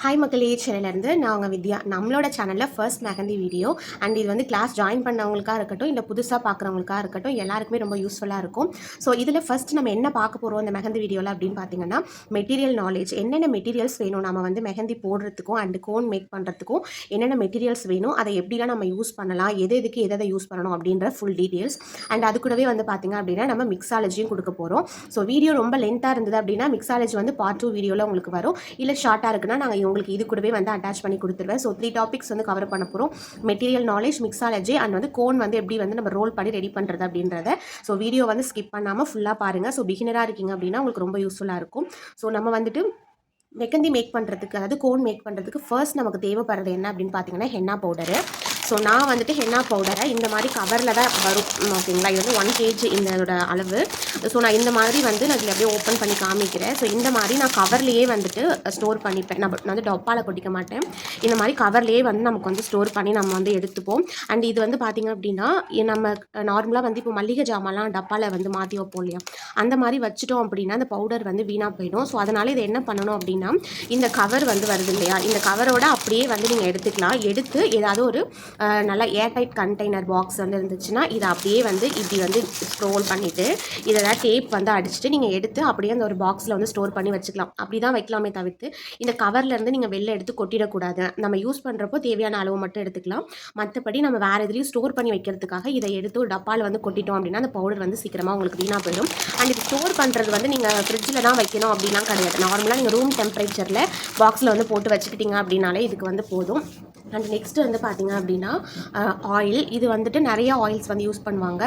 Hi மக்களே. சென்னையிலேருந்து நான் உங்கள் வித்யா. நம்மளோட சேனலில் ஃபர்ஸ்ட் மெஹந்தி வீடியோ. அண்ட் இது வந்து கிளாஸ் ஜாயின் பண்ணவங்களுக்காக இருக்கட்டும் இல்லை புதுசாக பார்க்குறவங்களுக்காக இருக்கட்டும் எல்லாருக்குமே ரொம்ப யூஸ்ஃபுல்லாக இருக்கும். ஸோ இதில் ஃபர்ஸ்ட் நம்ம என்ன பார்க்க போகிறோம் இந்த மெஹந்தி வீடியோவில் அப்படின்னு பார்த்தீங்கன்னா மெட்டீரியல் நாலேஜ் என்னென்ன மெட்டீரியல்ஸ் வேணும்? நம்ம வந்து மெஹந்தி போடுறதுக்கும் அண்ட் கோன் மேக் பண்ணுறதுக்கும் என்னென்ன மெட்டீரியல்ஸ் வேணும்? அதை எப்படிலாம் நம்ம யூஸ் பண்ணலாம்? எது எதுக்கு எதை யூஸ் பண்ணணும்? அப்படின்ற ஃபுல் டீட்டெயில்ஸ் அண்ட் அது கூடவே வந்து பார்த்திங்க அப்படின்னா நம்ம மிக்ஸாலஜியும் கொடுக்க போகிறோம் ஸோ வீடியோ ரொம்ப லென்த்தாக இருந்தது அப்படின்னா மிக்ஸாலஜி வந்து பார்ட் டூ வீடியோவில் உங்களுக்கு வரும். இல்லை ஷார்ட்டாக இருக்குன்னா நாங்கள் உங்களுக்கு இது கூடவே வந்து அட்டாச் பண்ணி கொடுத்துருவேன். ஸோ த்ரீ டாபிக்ஸ் வந்து கவர் பண்ண போகிறோம் மெட்டீரியல் நாலேஜ் மிக்ஸாலஜி அண்ட் வந்து கோன் வந்து எப்படி வந்து நம்ம ரோல் பண்ணி ரெடி பண்ணுறது அப்படின்றத. ஸோ வீடியோ வந்து ஸ்கிப் பண்ணாமல் ஃபுல்லாக பாருங்கள் ஸோ பிகினராக இருக்கீங்க அப்படின்னா உங்களுக்கு ரொம்ப யூஸ்ஃபுல்லாக இருக்கும். ஸோ நம்ம வந்துட்டு மெக்கந்தி மேக் பண்ணுறதுக்கு அதாவது கோன் மேக் பண்ணுறதுக்கு ஃபர்ஸ்ட் நமக்கு தேவைப்படுறது என்ன அப்படின்னு பார்த்தீங்கன்னா ஹென்னா பவுடரு ஸோ நான் வந்துட்டு ஹென்னா பவுடரை இந்த மாதிரி கவரில் தான் வரும் ஓகேங்களா இது வந்து ஒன் கேஜி இதோட அளவு. ஸோ நான் இந்த மாதிரி வந்து நான் இதில் அப்படியே ஓப்பன் பண்ணி காமிக்கிறேன். ஸோ இந்த மாதிரி நான் கவர்லேயே வந்துட்டு ஸ்டோர் பண்ணிப்பேன். நான் நான் வந்து டப்பாவில் கொட்டிக்க மாட்டேன். இந்த மாதிரி கவர்லேயே வந்து நமக்கு வந்து ஸ்டோர் பண்ணி நம்ம வந்து எடுத்துப்போம். அண்ட் இது வந்து பார்த்திங்க அப்படின்னா நம்ம நார்மலாக வந்து இப்போ மல்லிகை ஜாமான்லாம் டப்பாவில் வந்து மாற்றி வைப்போம் இல்லையா? அந்த மாதிரி வச்சுட்டோம் அப்படின்னா அந்த பவுடர் வந்து வீணாக போயிடும். ஸோ அதனால் இதை என்ன பண்ணணும் அப்படின்னா இந்த கவர் வந்து வருது இல்லையா? இந்த கவரோட அப்படியே வந்து நீங்கள் எடுத்துக்கலாம். எடுத்து ஏதாவது ஒரு நல்லா ஏர்டைட் கண்டெய்னர் பாக்ஸ் வந்து இருந்துச்சுன்னா இதை அப்படியே வந்து இப்படி வந்து ஸ்க்ரோல் பண்ணிவிட்டு இதை டேப் வந்து அடிச்சுட்டு நீங்கள் எடுத்து அப்படியே அந்த ஒரு பாக்ஸில் வந்து ஸ்டோர் பண்ணி வச்சுக்கலாம். அப்படி தான் வைக்கலாமே தவிர்த்து இந்த கவர்லேருந்து நீங்கள் வெளில எடுத்து கொட்டிடக்கூடாது. நம்ம யூஸ் பண்ணுறப்போ தேவையான அளவு மட்டும் எடுத்துக்கலாம். மற்றபடி நம்ம வேறு எதுலேயும் ஸ்டோர் பண்ணி வைக்கிறதுக்காக இதை எடுத்து ஒரு டப்பாவில் வந்து கொட்டிட்டோம் அப்படின்னா அந்த பவுடர் வந்து சீக்கிரமாக உங்களுக்கு வீணாக போயிடும். அண்ட் இது ஸ்டோர் பண்ணுறது வந்து நீங்கள் ஃப்ரிட்ஜில் தான் வைக்கணும் அப்படிலாம் கிடையாது. நார்மலாக நீங்கள் ரூம் டெம்பரேச்சரில் பாக்ஸில் வந்து போட்டு வச்சுக்கிட்டீங்க அப்படின்னாலே இதுக்கு வந்து போதும். அண்ட் நெக்ஸ்ட் வந்து பார்த்திங்க அப்படின்னா ஆயில் இது வந்துட்டு நிறைய ஆயில்ஸ் வந்து யூஸ் பண்ணுவாங்க.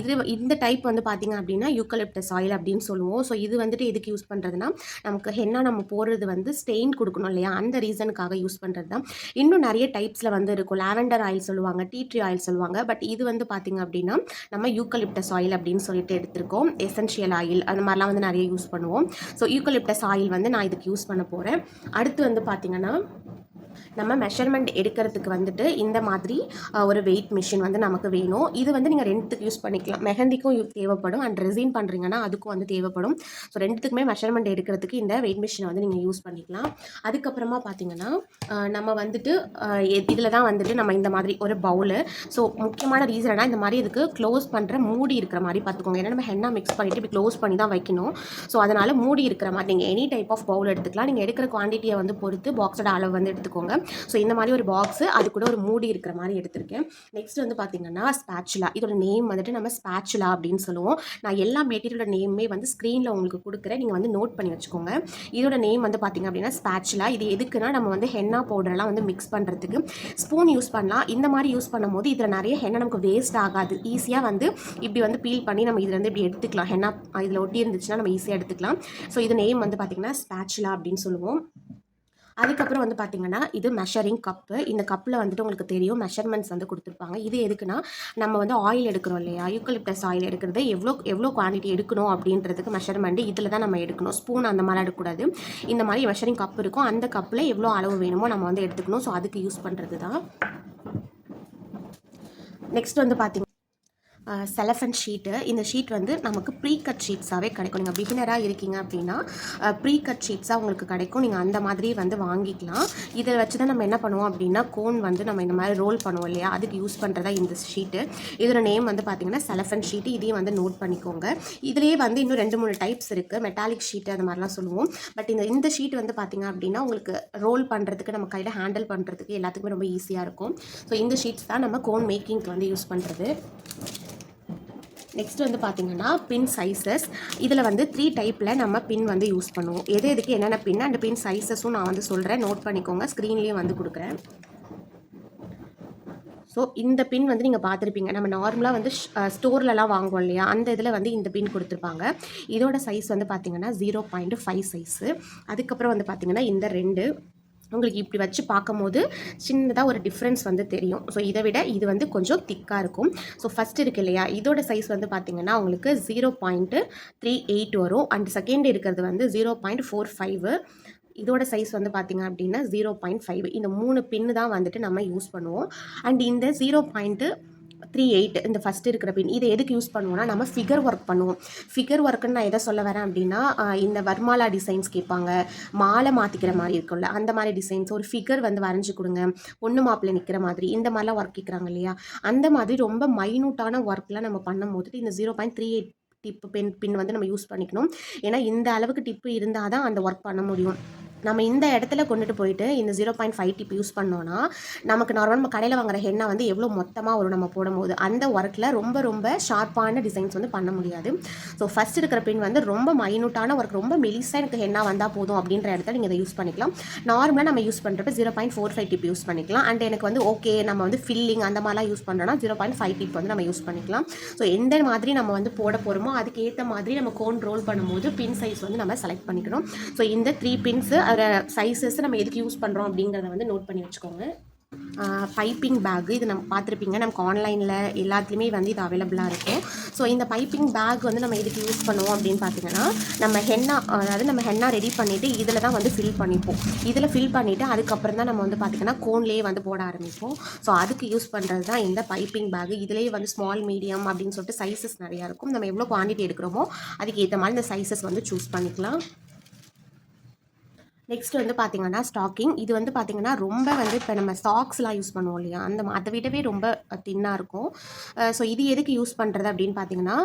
இது இந்த டைப் வந்து பார்த்திங்க அப்படின்னா யூக்கலிப்டஸ் ஆயில் அப்படின்னு சொல்லுவோம். ஸோ இது வந்துட்டு எதுக்கு யூஸ் பண்ணுறதுனா நமக்கு என்ன நம்ம போடுறது வந்து ஸ்டெயின் கொடுக்கணும் இல்லையா? அந்த ரீசனுக்காக யூஸ் பண்ணுறது தான். இன்னும் நிறைய டைப்ஸில் வந்து இருக்கும். லாவெண்டர் ஆயில் சொல்லுவாங்க டீ ட்ரீ ஆயில் சொல்லுவாங்க. பட் இது வந்து பார்த்திங்க அப்படின்னா நம்ம யூக்கலிப்டஸ் ஆயில் அப்படின்னு சொல்லிட்டு எடுத்திருக்கோம். எசென்ஷியல் ஆயில் அந்த மாதிரிலாம் வந்து நிறைய யூஸ் பண்ணுவோம். ஸோ யூக்கலிப்டஸ் ஆயில் வந்து நான் இதுக்கு யூஸ் பண்ண போகிறேன் அடுத்து வந்து பார்த்திங்கன்னா நம்ம மெஷர்மெண்ட் எடுக்கிறதுக்கு வந்துட்டு இந்த மாதிரி ஒரு வெயிட் மிஷின் வந்து நமக்கு வேணும். இது வந்து நீங்கள் ரெண்டுத்துக்கு யூஸ் பண்ணிக்கலாம். மெஹந்திக்கும் யூ- தேவைப்படும். அண்ட் ரெசின் பண்ணுறீங்கன்னா அதுக்கும் வந்து தேவைப்படும். ஸோ ரெண்டுத்துக்குமே மெஷர்மெண்ட் எடுக்கிறதுக்கு இந்த வெயிட் மிஷினை வந்து நீங்கள் யூஸ் பண்ணிக்கலாம். அதுக்கப்புறமா பார்த்தீங்கன்னா நம்ம வந்துட்டு இதில் தான் வந்துட்டு நம்ம இந்த மாதிரி ஒரு பவுலு ஸோ முக்கியமான ரீசன் இந்த மாதிரி இதுக்கு க்ளோஸ் பண்ணுற மூடி இருக்கிற மாதிரி பார்த்துக்கோங்க ஏன்னா நம்ம ஹென்னா மிக்ஸ் பண்ணிவிட்டு இப்படி க்ளோஸ் பண்ணி தான் வைக்கணும். ஸோ அதனால் மூடி இருக்கிற மாதிரி நீங்கள் எனி டைப் ஆஃப் பவுல் எடுத்துக்கலாம். நீங்கள் எடுக்கிற குவான்டிட்டியை வந்து பொறுத்து பாக்ஸோட அளவு வந்து எடுத்துக்கோங்க. ஸோ இந்த மாதிரி ஒரு பாக்ஸு அது கூட ஒரு மூடி இருக்கிற மாதிரி எடுத்திருக்கேன். நெக்ஸ்ட் வந்து பார்த்தீங்கன்னா ஸ்பேச்சுலா இதோட நேம் வந்துட்டு நம்ம ஸ்பேச்சுலா அப்படின்னு சொல்லுவோம். நான் எல்லா மெட்டீரியலோட நேமே வந்து ஸ்க்ரீனில் உங்களுக்கு கொடுக்குறேன். நீங்கள் வந்து நோட் பண்ணி வச்சுக்கோங்க. இதோட நேம் வந்து பார்த்தீங்க அப்படின்னா ஸ்பேச்சுலா இது எதுக்குன்னா நம்ம வந்து ஹென்னா பவுடர்லாம் வந்து மிக்ஸ் பண்ணுறதுக்கு ஸ்பூன் யூஸ் பண்ணலாம். இந்த மாதிரி யூஸ் பண்ணும்போது இதில் நிறைய ஹென்னா நமக்கு வேஸ்ட் ஆகாது. ஈஸியாக வந்து இப்படி வந்து பீல் பண்ணி நம்ம இதில் வந்து இப்படி எடுத்துக்கலாம். ஹென்னா இதில் ஒட்டி இருந்துச்சுன்னா நம்ம ஈஸியாக எடுத்துக்கலாம். ஸோ இது நேம் வந்து பார்த்தீங்கன்னா ஸ்பேச்சுலா அப்படின்னு சொல்லுவோம். அதுக்கப்புறம் வந்து பார்த்தீங்கன்னா இது மெஷரிங் கப்பு இந்த கப்பில் வந்துட்டு உங்களுக்கு தெரியும் மெஷர்மெண்ட்ஸ் வந்து கொடுத்துருப்பாங்க. இது எதுக்குன்னா நம்ம வந்து ஆயில் எடுக்கிறோம் இல்லையா? யூக்கலிப்டஸ் ஆயில் எடுக்கிறது எவ்வளோ எவ்வளோ குவான்டிட்டி எடுக்கணும் அப்படின்றதுக்கு மெஷர்மெண்ட் இதில் தான் நம்ம எடுக்கணும். ஸ்பூன் அந்த மாதிரி எடுக்கக்கூடாது. இந்த மாதிரி மெஷரிங் கப் இருக்கும். அந்த கப்பில் எவ்வளோ அளவு வேணுமோ நம்ம வந்து எடுத்துக்கணும். ஸோ அதுக்கு யூஸ் பண்ணுறது தான் நெக்ஸ்ட் வந்து பார்த்தீங்க செலஃபன் ஷீட்டு இந்த ஷீட் வந்து நமக்கு ப்ரீ கட் ஷீட்ஸாகவே கிடைக்கும். நீங்கள் பிகினராக இருக்கீங்க அப்படின்னா ப்ரீ கட் ஷீட்ஸாக உங்களுக்கு கிடைக்கும். நீங்கள் அந்த மாதிரி வந்து வாங்கிக்கலாம். இதை வச்சு தான் நம்ம என்ன பண்ணுவோம் அப்படின்னா கோன் வந்து நம்ம இந்த மாதிரி ரோல் பண்ணுவோம் இல்லையா? அதுக்கு யூஸ் பண்ணுறதா இந்த ஷீட்டு இதோட நேம் வந்து பார்த்தீங்கன்னா செலஃபன் ஷீட்டு இதையும் வந்து நோட் பண்ணிக்கோங்க. இதுலேயே வந்து இன்னும் ரெண்டு மூணு டைப்ஸ் இருக்குது மெட்டாலிக் ஷீட்டு அந்த மாதிரிலாம் சொல்லுவோம். பட் இந்த இந்த ஷீட் வந்து பார்த்தீங்க அப்படின்னா உங்களுக்கு ரோல் பண்ணுறதுக்கு நம்ம கையில் ஹேண்டில் பண்ணுறதுக்கு எல்லாத்துக்குமே ரொம்ப ஈஸியாக இருக்கும். ஸோ இந்த ஷீட்ஸ் தான் நம்ம கோன் மேக்கிங்க்கு வந்து யூஸ் பண்ணுறது நெக்ஸ்ட் வந்து பார்த்தீங்கன்னா பின் சைஸஸ் இதில் வந்து த்ரீ டைப்பில் நம்ம பின் வந்து யூஸ் பண்ணுவோம். எது எதுக்கு என்னென்ன பின் அண்ட் பின் சைஸஸும் நான் வந்து சொல்கிறேன் நோட் பண்ணிக்கோங்க. ஸ்க்ரீன்லேயும் வந்து கொடுக்குறேன். ஸோ இந்த பின் வந்து நீங்கள் பார்த்துருப்பீங்க நம்ம நார்மலாக வந்து ஸ்டோர்லலாம் வாங்குவோம் இல்லையா? அந்த இதில் வந்து இந்த பின் கொடுத்துருப்பாங்க. இதோட சைஸ் வந்து பார்த்தீங்கன்னா ஜீரோ பாயிண்ட் ஃபைவ் சைஸு அதுக்கப்புறம் வந்து பார்த்தீங்கன்னா இந்த ரெண்டு. உங்களுக்கு இப்படி வச்சு பார்க்கும்போது சின்னதாக ஒரு டிஃப்ரென்ஸ் வந்து தெரியும். ஸோ இதை விட இது வந்து கொஞ்சம் திக்காக இருக்கும். ஸோ ஃபஸ்ட் இருக்கு இல்லையா? இதோட சைஸ் வந்து பார்த்திங்கன்னா உங்களுக்கு ஜீரோ பாயிண்ட்டு த்ரீ எயிட் வரும். அண்ட் செகண்ட் இருக்கிறது வந்து ஜீரோ பாயிண்ட் ஃபோர் ஃபைவ் இதோட சைஸ் வந்து பார்த்தீங்க அப்படின்னா ஜீரோ பாயிண்ட் ஃபைவ் இந்த மூணு பின்னு தான் வந்துட்டு நம்ம யூஸ் பண்ணுவோம். அண்ட் இந்த ஜீரோ பாயிண்ட்டு த்ரீ எயிட் இந்த ஃபஸ்ட் இருக்கிற பின் இதை எதுக்கு யூஸ் பண்ணுவோம்னா நம்ம ஃபிகர் ஒர்க் பண்ணுவோம். ஃபிகர் ஒர்க்குன்னு நான் எதை சொல்ல வரேன் அப்படின்னா இந்த வர்மாலா டிசைன்ஸ் கேட்பாங்க. மாலை மாற்றிக்கிற மாதிரி இருக்கும்ல அந்த மாதிரி டிசைன்ஸ் ஒரு ஃபிகர் வந்து வரைஞ்சி கொடுங்க. பொண்ணு மாப்பிள்ளை நிற்கிற மாதிரி இந்த மாதிரிலாம் ஒர்க் கேட்குறாங்க இல்லையா? அந்த மாதிரி ரொம்ப மைனூட்டான ஒர்க்லாம் நம்ம பண்ணும்போது இந்த zero point three eight tip pen pin வந்து நம்ம யூஸ் பண்ணிக்கணும். ஏன்னா இந்த அளவுக்கு டிப்பு இருந்தால் தான் அந்த ஒர்க் பண்ண முடியும். நம்ம இந்த இடத்துல கொண்டுட்டு போயிட்டு இந்த zero point five tip use பண்ணோன்னா நமக்கு நார்மல் நம்ம கடையில் வாங்குற ஹென்னா வந்து எவ்வளோ மொத்தமாக வரும் நம்ம போடும்போது? அந்த ஒர்க்கில் ரொம்ப ரொம்ப ஷார்ப்பான டிசைன்ஸ் வந்து பண்ண முடியாது. ஸோ ஃபஸ்ட் இருக்கிற பின் வந்து ரொம்ப மைனூட்டான ஒர்க் ரொம்ப மெலிசாக எனக்கு ஹென்னா வந்தால் போதும் அப்படின்ற இடத்துல நீங்கள் இதை யூஸ் பண்ணிக்கலாம். நார்மலாக நம்ம யூஸ் பண்ணுறப்ப zero point four five tip use பண்ணிக்கலாம். அண்ட் எனக்கு வந்து ஓகே நம்ம வந்து ஃபில்லிங் அந்த மாதிரிலாம் யூஸ் பண்ணுறோன்னா ஜீரோ பாயிண்ட் ஃபைவ் டிப் வந்து நம்ம யூஸ் பண்ணிக்கலாம். ஸோ எந்த மாதிரி நம்ம வந்து போட போகிறோமோ அதுக்கேற்ற மாதிரி நம்ம கோன் ரோல் பண்ணும்போது பின் சைஸ் வந்து நம்ம செலக்ட் பண்ணிக்கணும். ஸோ இந்த த்ரீ பின்ஸு அதோட சைஸஸ் நம்ம எதுக்கு யூஸ் பண்ணுறோம் அப்படிங்கிறத வந்து நோட் பண்ணி வச்சுக்கோங்க. பைப்பிங் பேக் இது நம்ம பார்த்துருப்பீங்க. நமக்கு ஆன்லைனில் எல்லாத்துலேயுமே வந்து இது அவைலபிளாக இருக்கும். ஸோ இந்த பைப்பிங் பேக் வந்து நம்ம எதுக்கு யூஸ் பண்ணுவோம் அப்படின்னு பார்த்தீங்கன்னா நம்ம ஹென்னா அதாவது நம்ம ஹென்னா ரெடி பண்ணிவிட்டு இதில் தான் வந்து ஃபில் பண்ணிப்போம். இதில் ஃபில் பண்ணிவிட்டு அதுக்கப்புறம் தான் நம்ம வந்து பார்த்திங்கன்னா கோன்லேயே வந்து போட ஆரம்பிப்போம். ஸோ அதுக்கு யூஸ் பண்ணுறது தான் இந்த பைப்பிங் பேக் இதுலேயே வந்து ஸ்மால் மீடியம் அப்படின்னு சொல்லிட்டு சைஸஸ் நிறையா இருக்கும். நம்ம எவ்வளோ குவான்டிட்டி எடுக்கிறோமோ அதுக்கு ஏற்ற மாதிரி இந்த சைஸஸ் வந்து சூஸ் பண்ணிக்கலாம். நெக்ஸ்ட் வந்து பார்த்தீங்கன்னா ஸ்டாக்கிங் இது வந்து பார்த்தீங்கன்னா ரொம்ப வந்து இப்போ நம்ம சாக்ஸ்லாம் யூஸ் பண்ணுவோம் இல்லையா? அந்த அதை விடவே ரொம்ப தின்னாக இருக்கும். ஸோ இது எதுக்கு யூஸ் பண்ணுறது அப்படின்னு பார்த்தீங்கன்னா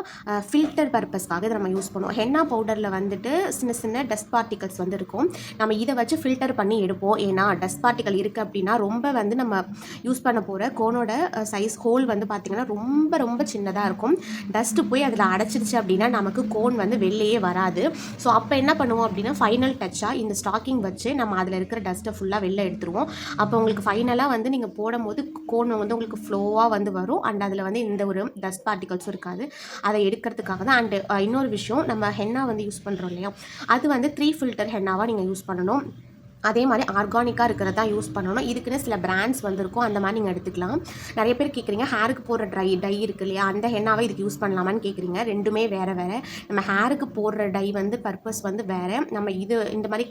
ஃபில்டர் பர்பஸ்க்காக இதை நம்ம யூஸ் பண்ணுவோம். ஹென்னா பவுடரில் வந்துட்டு சின்ன சின்ன டஸ்ட் பார்ட்டிகல்ஸ் வந்து இருக்கும். நம்ம இதை வச்சு ஃபில்டர் பண்ணி எடுப்போம். ஏன்னா டஸ்ட் பார்ட்டிகல் இருக்குது அப்படின்னா ரொம்ப வந்து நம்ம யூஸ் பண்ண போகிற கோனோட சைஸ் ஹோல் வந்து பார்த்திங்கன்னா ரொம்ப ரொம்ப சின்னதாக இருக்கும். டஸ்ட்டு போய் அதில் அடைச்சிருச்சு அப்படின்னா நமக்கு கோன் வந்து வெளிலையே வராது. ஸோ அப்போ என்ன பண்ணுவோம் அப்படின்னா ஃபைனல் டச்சாக இந்த ஸ்டாக்கிங் வச்சு நம்ம அதில் இருக்கிற டஸ்ட்டை ஃபுல்லாக வெளில எடுத்துருவோம். அப்போ உங்களுக்கு ஃபைனலாக வந்து நீங்கள் போடும்போது கோன் வந்து உங்களுக்கு ஃப்ளோவாக வந்து வரும். அண்ட் அதில் வந்து எந்த ஒரு டஸ்ட் பார்ட்டிகல்ஸும் இருக்காது. அதை எடுக்கிறதுக்காக தான். அண்டு இன்னொரு விஷயம் நம்ம ஹென்னா வந்து யூஸ் பண்ணுறோம் இல்லையா? அது வந்து த்ரீ ஃபில்டர் ஹென்னாவாக நீங்கள் யூஸ் பண்ணணும். அதே மாதிரி ஆர்கானிக்காக இருக்கிறது தான் யூஸ் பண்ணணும். இதுக்குன்னு சில பிராண்ட்ஸ் வந்திருக்கும். அந்த மாதிரி நீங்கள் எடுத்துக்கலாம். நிறைய பேர் கேட்குறீங்க ஹேருக்கு போடுற ட்ரை டை இருக்கு இல்லையா? அந்த ஹென்னாவை இதுக்கு யூஸ் பண்ணலாமான்னு கேட்குறீங்க ரெண்டுமே வேறு வேறு. நம்ம ஹேருக்கு போடுற டை வந்து பர்பஸ் வந்து வேறு. நம்ம இது இந்த மாதிரி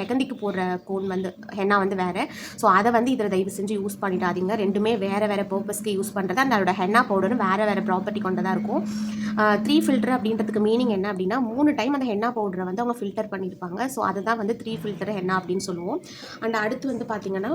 மெகந்திக்கு போடுற கோன் வந்து ஹென்னா வந்து வேறு. ஸோ அதை வந்து இதில் தயவு செஞ்சு யூஸ் பண்ணிடாதீங்க. ரெண்டுமே வேறு வேறு பர்பஸ்க்கு யூஸ் பண்ணுறது அந்த அதோட ஹென்னா பவுடரும் வேறு வேறு ப்ராப்பர்ட்டி கொண்டதாக இருக்கும். த்ரீ ஃபில்டர் அப்படின்றதுக்கு மீனிங் என்ன அப்படின்னா மூணு டைம் அந்த ஹென்னா பவுடரை வந்து அவங்க ஃபில்டர் பண்ணியிருப்பாங்க. ஸோ அதுதான் வந்து த்ரீ ஃபில்டர் ஹென்னா அப்படின்னு சொல்லி சொல்லுவோம். அண்ட் அடுத்து வந்து பார்த்தீங்கன்னா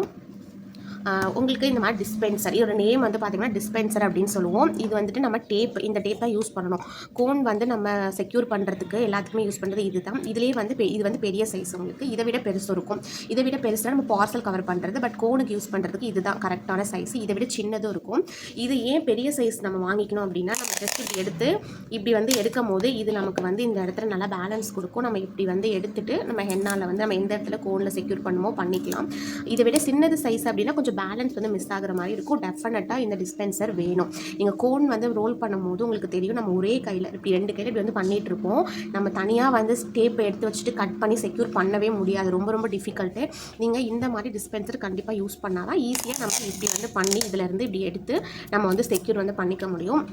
உங்களுக்கு இந்த மாதிரி டிஸ்பென்சர் இதோட நேம் வந்து பார்த்தீங்கன்னா டிஸ்பென்சர் அப்படின்னு சொல்லுவோம். இது வந்துட்டு நம்ம டேப் இந்த டேப் தான் யூஸ் பண்ணணும். கோன் வந்து நம்ம செக்யூர் பண்ணுறதுக்கு எல்லாத்துக்குமே யூஸ் பண்ணுறது இது தான் இதுலேயே வந்து பெ- இது வந்து பெரிய சைஸ் உங்களுக்கு. இதை விட பெருசு இருக்கும். இதை விட பெருசாக நம்ம பார்சல் கவர் பண்ணுறது பட் கோனுக்கு யூஸ் பண்ணுறதுக்கு இதுதான் கரெக்டான சைஸ் இதை விட சின்னதும் இருக்கும். இது ஏன் பெரிய சைஸ் நம்ம வாங்கிக்கணும் அப்படின்னா நம்ம ஜஸ்ட் இப்படி எடுத்து இப்படி வந்து எடுக்கும் போது இது நமக்கு வந்து இந்த இடத்துல நல்லா பேலன்ஸ் கொடுக்கும். நம்ம இப்படி வந்து எடுத்துட்டு நம்ம ஹென்னால வந்து நம்ம எந்த இடத்துல கோனில் செக்யூர் பண்ணுமோ பண்ணிக்கலாம். இதை விட சின்னது சைஸ் அப்படின்னா கொஞ்சம் பேலன்ஸ் வந்து மிஸ் ஆகிற மாதிரி இருக்கும். டெஃபினட்டாக இந்த டிஸ்பென்சர் வேணும். நீங்கள் கோன் வந்து ரோல் பண்ணும்போது உங்களுக்கு தெரியும் நம்ம ஒரே கையில் இப்படி ரெண்டு கையில் இப்படி வந்து பண்ணிகிட்டு இருப்போம். நம்ம தனியாக வந்து டேப் எடுத்து வச்சுட்டு கட் பண்ணி செக்யூர் பண்ணவே முடியாது. ரொம்ப ரொம்ப டிஃபிகல்ட்டு நீங்கள் இந்த மாதிரி டிஸ்பென்சர் கண்டிப்பாக யூஸ் பண்ணால் தான் ஈஸியாக நம்ம இப்படி வந்து பண்ணி இதிலேருந்து இப்படி எடுத்து நம்ம வந்து செக்யூர் வந்து பண்ணிக்க முடியும்.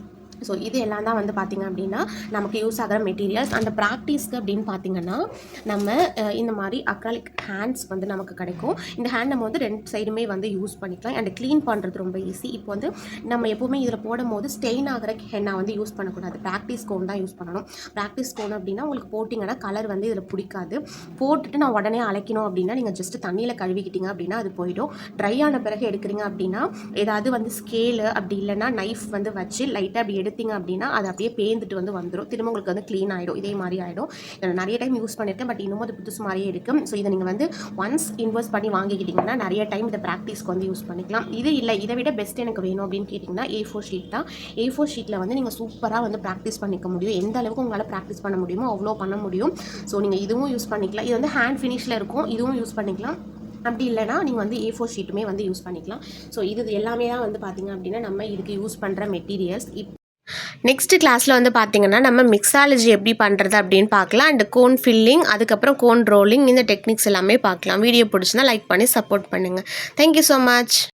ஸோ இது எல்லாம் தான் வந்து பார்த்திங்க அப்படின்னா நமக்கு யூஸ் ஆகிற மெட்டீரியல்ஸ் அந்த ப்ராக்டிஸ்க்கு அப்படின்னு பார்த்தீங்கன்னா நம்ம இந்த மாதிரி அக்ராலிக் ஹேண்ட்ஸ் வந்து நமக்கு கிடைக்கும். இந்த ஹேண்ட் நம்ம வந்து ரெண்டு சைடுமே வந்து யூஸ் பண்ணிக்கலாம். அண்ட் க்ளீன் பண்ணுறது ரொம்ப ஈஸி இப்போ வந்து நம்ம எப்போவுமே இதில் போடும் போது ஸ்டெயின் ஆகிற ஹென்னா வந்து யூஸ் பண்ணக்கூடாது. ப்ராக்டிஸ் கோன் தான் யூஸ் பண்ணணும். ப்ராக்டிஸ் கோன் அப்படின்னா உங்களுக்கு போட்டிங்கன்னா கலர் வந்து இதில் பிடிக்காது. போட்டுட்டு நான் உடனே அழைக்கணும் அப்படின்னா நீங்கள் ஜஸ்ட் தண்ணியில் கழுவிக்கிட்டீங்க அப்படின்னா அது போயிடும். ட்ரை ஆன பிறகு எடுக்கிறீங்க அப்படின்னா ஏதாவது வந்து ஸ்கேலு அப்படி இல்லைன்னா நைஃப் வந்து வச்சு லைட்டாக அப்படி எடுத்தீங்க அப்படின்னா அது அப்படியே பேந்துட்டு வந்து வந்துடும் திரும்ப உங்களுக்கு வந்து க்ளீன் ஆகிடும் இதே மாதிரி ஆகிடும் இதை நிறைய டைம் யூஸ் பண்ணியிருக்கேன் பட் இன்னமும் அது புதுசு மாதிரியே இருக்கும் ஸோ இதை நீங்கள் வந்து ஒன்ஸ் இன்வெஸ்ட் பண்ணி வாங்கிக்கிட்டிங்கன்னா நிறைய டைம் இதை ப்ராக்டிஸ்க்கு வந்து யூஸ் பண்ணிக்கலாம். இது இல்லை. இதை விட பெஸ்ட் எனக்கு வேணும் அப்படின்னு கேட்டிங்கன்னா ஏ ஃபோர் ஷீட் தான். ஏ ஃபோர் ஷீட்டில் வந்து நீங்கள் சூப்பராக வந்து ப்ராக்டிஸ் பண்ணிக்க முடியும். எந்த அளவுக்கு உங்களால் ப்ராக்டிஸ் பண்ண முடியுமோ அவ்வளோ பண்ண முடியும். ஸோ நீங்கள் இதுவும் யூஸ் பண்ணிக்கலாம். இது வந்து ஹேண்ட் ஃபினிஷில் இருக்கும். இதுவும் யூஸ் பண்ணிக்கலாம். அப்படி இல்லைனா நீங்கள் வந்து ஏ ஃபோர் ஷீட்டுமே வந்து யூஸ் பண்ணிக்கலாம். ஸோ இது எல்லாமே தான் வந்து பார்த்திங்க அப்படின்னா நம்ம இதுக்கு யூஸ் பண்ணுற மெட்டீரியல்ஸ் இப் நெக்ஸ்ட் கிளாஸில் வந்து பார்த்திங்கன்னா நம்ம மிக்ஸாலஜி எப்படி பண்ணுறது அப்படின்னு பார்க்கலாம் அண்ட் கோன் ஃபில்லிங் அதுக்கப்புறம் கோன் ரோலிங் இந்த டெக்னிக்ஸ் எல்லாமே பார்க்கலாம் வீடியோ பிடிச்சினா லைக் பண்ணி சப்போர்ட் பண்ணுங்கள் தேங்க்யூ ஸோ மச்